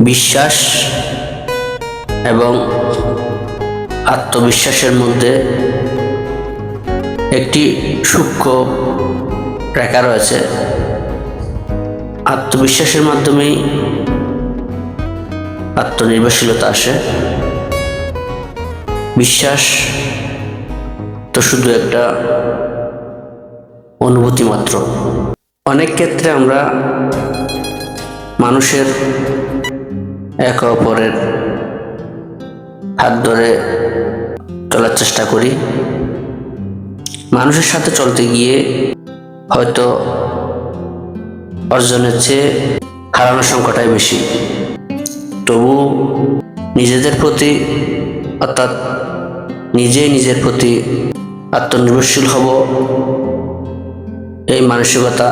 বিশ্বাস এবং আত্মবিশ্বাসের মধ্যে একটি সূক্ষ্ম রেখা রয়েছে। আত্মবিশ্বাসের মাধ্যমেই আত্মনির্ভরশীলতা আসে। বিশ্বাস তো শুধু একটা অনুভূতি মাত্র। অনেক ক্ষেত্রে আমরা মানুষের একে অপরের হাত ধরে চলার চেষ্টা করি। মানুষের সাথে চলতে গিয়ে হয়তো অর্জনের চেয়ে হারানোর সংখ্যাটাই বেশি। তবু নিজেদের প্রতি, অর্থাৎ নিজেই নিজের প্রতি আত্মনির্ভরশীল হব এই মানসিকতা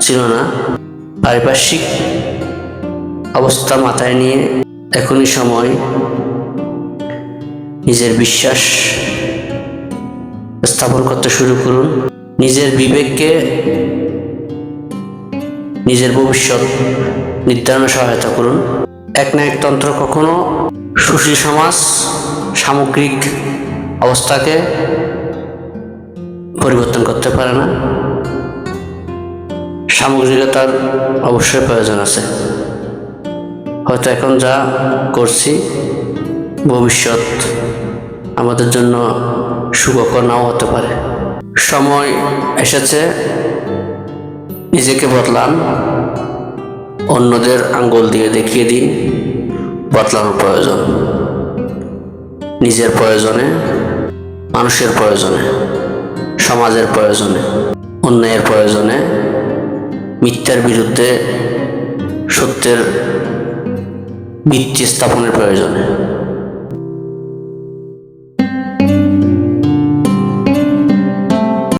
ছিল না। পারিপার্শ্বিক অবস্থা মাথায় নিয়ে এখনই সময় নিজের বিশ্বাস স্থাপন করতে শুরু করুন। নিজের বিবেককে নিজের ভবিষ্যৎ নির্ধারণে সহায়তা করুন। এক না এক তন্ত্র কখনো সুশীল সমাজ, সামগ্রিক অবস্থাকে পরিবর্তন করতে পারে না। সামগ্রিকতার অবশ্যই প্রয়োজন আছে। হয়তো এখন যা করছি ভবিষ্যৎ আমাদের জন্য সুখকর নাও হতে পারে। সময় এসেছে, নিজেকে বদলান, অন্যদের আঙ্গুল দিয়ে দেখিয়ে দিন, বদলানোর প্রয়োজন। নিজের প্রয়োজনে, মানুষের প্রয়োজনে, সমাজের প্রয়োজনে, অন্যায়ের প্রয়োজনে, মিথ্যার বিরুদ্ধে সত্যের ভিত্তি স্থাপনের প্রয়োজনে।